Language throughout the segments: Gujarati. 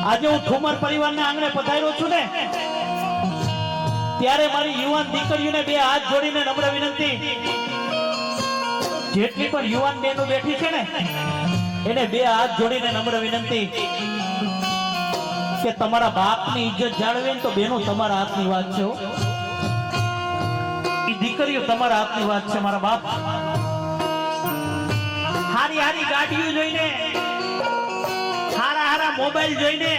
આજે હું ઠુમર પરિવારના આંગણે પધાર્યો છું ને, ત્યારે મારી યુવાન દીકરીઓને બે હાથ જોડીને નમ્ર વિનંતી. જેટલી પણ યુવાન બહેનો બેઠી છે ને, એને બે હાથ જોડીને નમ્ર વિનંતી કે તમારા બાપની ઇજ્જત જાળવે તો બેનો તમારા હાથની વાત છે એ દીકરીઓ તમારા હાથની વાત છે, મારા બાપ. હારી હારી ગાડીઓ જોઈને મોબાઈલ જોઈને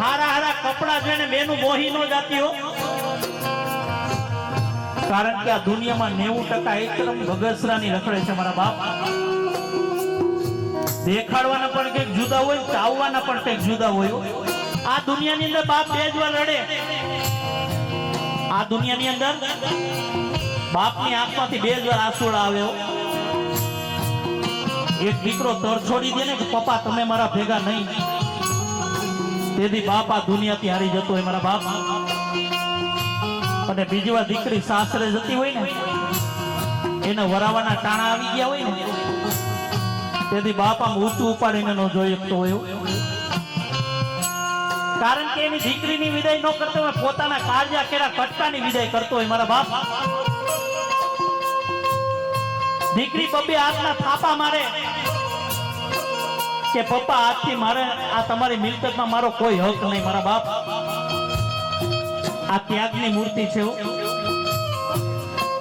હારા હારા કપડા જોઈને બેનું મોહી નો જાતી હો. કારણ કે આ દુનિયામાં નેવું ટકા એકદમ બગસરાની રખડે છે મારા બાપ. દેખાડવાના પણ કંઈક જુદા હોય ચાવવાના પણ કંઈક જુદા હોય આ દુનિયાની અંદર બાપ બે જ વાર રડે. આ દુનિયાની અંદર બાપની આંખમાંથી બે જ વાર આંસુડા આવે હો. એક દીકરો તર છોડી દે ને કે પપ્પા, તમે મારા ભેગા નહીં. તેથી બાપ દુનિયાથી હારી જતો હોય મારા બાપ. અને બીજી વાર દીકરી સાસરે જતી હોય ને, એને વરાવાના ટાણા આવી ગયા હોય ને, તેથી બાપ ઊંચું ઉપાડીને ન જોઈ શકતો હોય કારણ કે એની દીકરીની વિદાય ન કરતો હોય, પોતાના કાળજા કેરા કટકાની વિદાય કરતો હોય મારા બાપ. દીકરી બબે હાથના થાપા મારે કે પપ્પા, આજથી મારે આ તમારી મિલકતમાં મારો કોઈ હક નહીં, મારા બાપ. આ ત્યાગની મૂર્તિ છે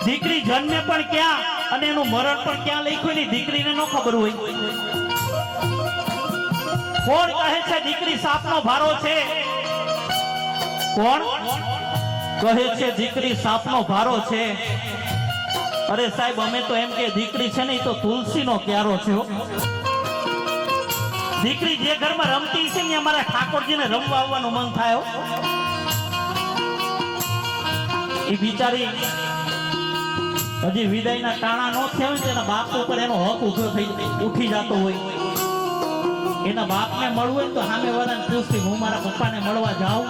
દીકરી જન્મે પણ ક્યાં અને એનું મરણ પણ ક્યાં લખ્યું ની દીકરીને ન ખબર હોય. કોણ કહે છે, દીકરી સાપનો ભારો છે? કોણ કહે છે, દીકરી સાપનો ભારો છે? અરે સાહેબ, અમે તો એમ કે દીકરી છે નહીં તો તુલસીનો ક્યારો છે. દીકરી જે ઘરમાં રમતી છે ને અમારા ઠાકોરજીને રમવા આવવાનું મન થાય એ બિચારી હજી વિદાયના ટાણા નો થયા હોય એના બાપ ઉપર એનો હક ઊભો થઈ ઉઠી જતો હોય. એના બાપને મળવું હોય તો સામે વાળાને પૂછતી હું મારા પપ્પાને મળવા જાઉં?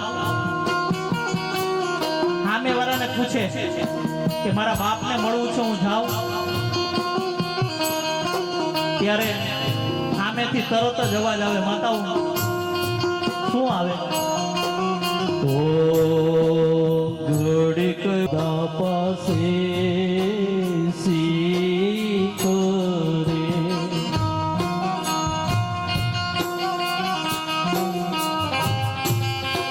સામે વાળાને પૂછે કે, મારા બાપને મળવું છે, હું જાઉં? ત્યારે સામેથી તરત જ અવાજ આવે માતાઓ. શું આવે?